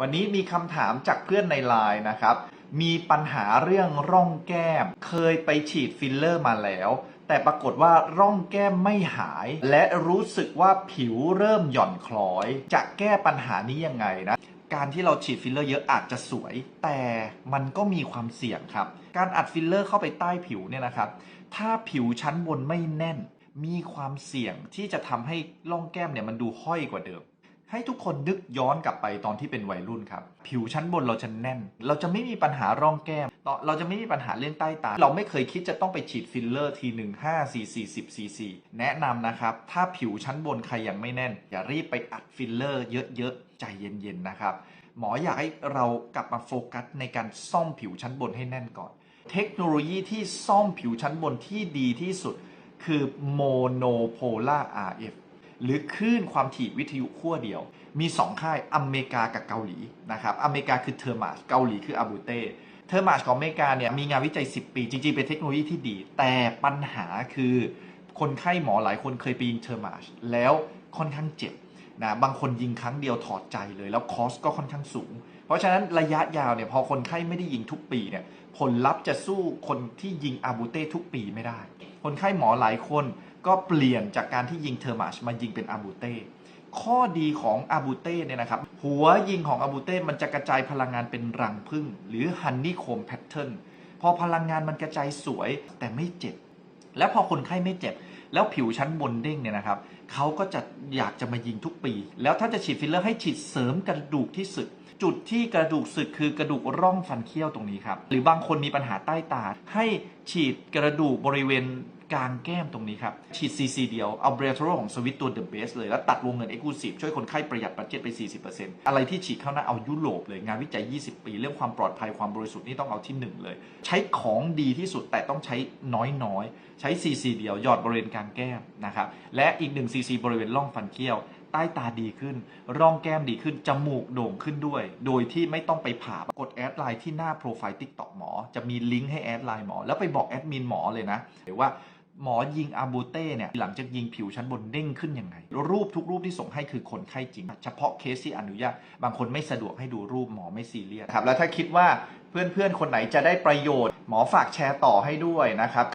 วันนี้มีคำถามจากเพื่อนในไลน์นะครับ มีปัญหาเรื่องร่องแก้ม เคยไปฉีดฟิลเลอร์มาแล้ว แต่ปรากฏว่าร่องแก้มไม่หาย และรู้สึกว่าผิวเริ่มหย่อนคล้อย จะแก้ปัญหานี้ยังไงนะการที่เราฉีดฟิลเลอร์เยอะอาจจะสวย แต่มันก็มีความเสี่ยงครับ การอัดฟิลเลอร์เข้าไปใต้ผิวเนี่ยนะครับ ถ้าผิวชั้นบนไม่แน่น มีความเสี่ยงที่จะทำให้ร่องแก้มเนี่ยมันดูห้อยกว่าเดิม ให้ทุกคนนึกย้อนกลับไปตอนที่เป็นวัยรุ่นครับ ผิวชั้นบนเราจะแน่น เราจะไม่มีปัญหาร่องแก้ม เราจะไม่มีปัญหาเรื่องใต้ตา เราไม่เคยคิดจะต้องไปฉีดฟิลเลอร์ทีหนึ่งห้าสี่สี่สิบซีซีแนะนำนะครับ ถ้าผิวชั้นบนใครยังไม่แน่น อย่ารีบไปอัดฟิลเลอร์เยอะๆ ใจเย็นๆนะครับ หมออยากให้เรากลับมาโฟกัสในการซ่อมผิวชั้นบนให้แน่นก่อน เทคโนโลยีที่ซ่อมผิวชั้นบนที่ดีที่สุด คือ monopolar RF หรือคลื่นความถี่วิทยุขั้วเดียว มี 2 ค่ายอเมริกากับเกาหลีนะครับอเมริกาคือเทอร์มาสเกาหลีคืออาบูเต้เทอร์มาสของอเมริกาเนี่ยมีงานวิจัย 10 ปี จริงๆ เป็นเทคโนโลยีที่ดี แต่ปัญหาคือคนไข้หมอหลายคนเคยไปยิงเทอร์มาสแล้วค่อนข้างเจ็บนะบางคนยิงครั้งเดียวถอดใจเลย แล้วคอสก็ค่อนข้างสูง เพราะฉะนั้นระยะยาวเนี่ยพอคนไข้ไม่ได้ยิงทุกปีเนี่ยผลลัพธ์จะสู้คนที่ยิงอาบูเต้ทุกปีไม่ได้ คนไข้หมอหลายคน ก็เปลี่ยนจากการที่ยิงเทอร์มาชมายิงเป็นอาบูเต้ข้อดีของอาบูเต้เนี่ยนะครับ หัวยิงของอาบูเต้มันจะกระจายพลังงานเป็นรังผึ้งหรือฮันนี่โคมแพทเทิร์นพอพลังงานมันกระจายสวยแต่ไม่เจ็บ แล้วพอคนไข้ไม่เจ็บ แล้วผิวชั้นบนเด้งเนี่ยนะครับเขาก็จะอยากจะมายิงทุกปี แล้วถ้าจะฉีดฟิลเลอร์ให้ฉีดเสริมกระดูกที่สึก จุดที่กระดูกสึกคือกระดูกร่องฟันเคี้ยวตรงนี้ครับหรือบางคนมีปัญหาใต้ตาให้ฉีดกระดูกบริเวณ กลางแก้มตรงนี้ครับ ฉีด CC เดียว เอาเบรทโรของสวิตตัว The Best เลย แล้วตัดวงเงิน Exclusive ช่วยคนไข้ประหยัดบัตเจ็ตไป 40%อะไรที่ฉีดเข้าหน้าเอายุโรปเลย งานวิจัย 20 ปี เรื่องความปลอดภัยความบริสุทธิ์นี่ต้องเอาที่ 1 เลย ใช้ของดีที่สุดแต่ต้องใช้น้อยๆ ใช้ CC เดียวหยอดบริเวณกลางแก้มนะครับและอีก1 CC บริเวณร่องฟันเคี้ยวใต้ตาดีขึ้น ร่องแก้มดีขึ้น จมูกโด่งขึ้นด้วย โดยที่ไม่ต้องไปผ่ากดแอดไลน์ที่หน้าโปรไฟล์ TikTok หมอ จะมีลิงก์ให้แอดไลน์หมอ แล้วไปบอกแอดมินหมอเลยนะหรือว่า หมอยิงอาบูเต้เนี่ยหลังจากยิงผิวชั้นบนเด้งขึ้นยังไง รูปทุกรูปที่ส่งให้คือคนไข้จริง เฉพาะเคสที่อนุญาต บางคนไม่สะดวกให้ดูรูปหมอไม่ซีเรียสครับแล้วถ้าคิดว่าเพื่อนๆ คนไหนจะได้ประโยชน์ หมอฝากแชร์ต่อให้ด้วยนะครับ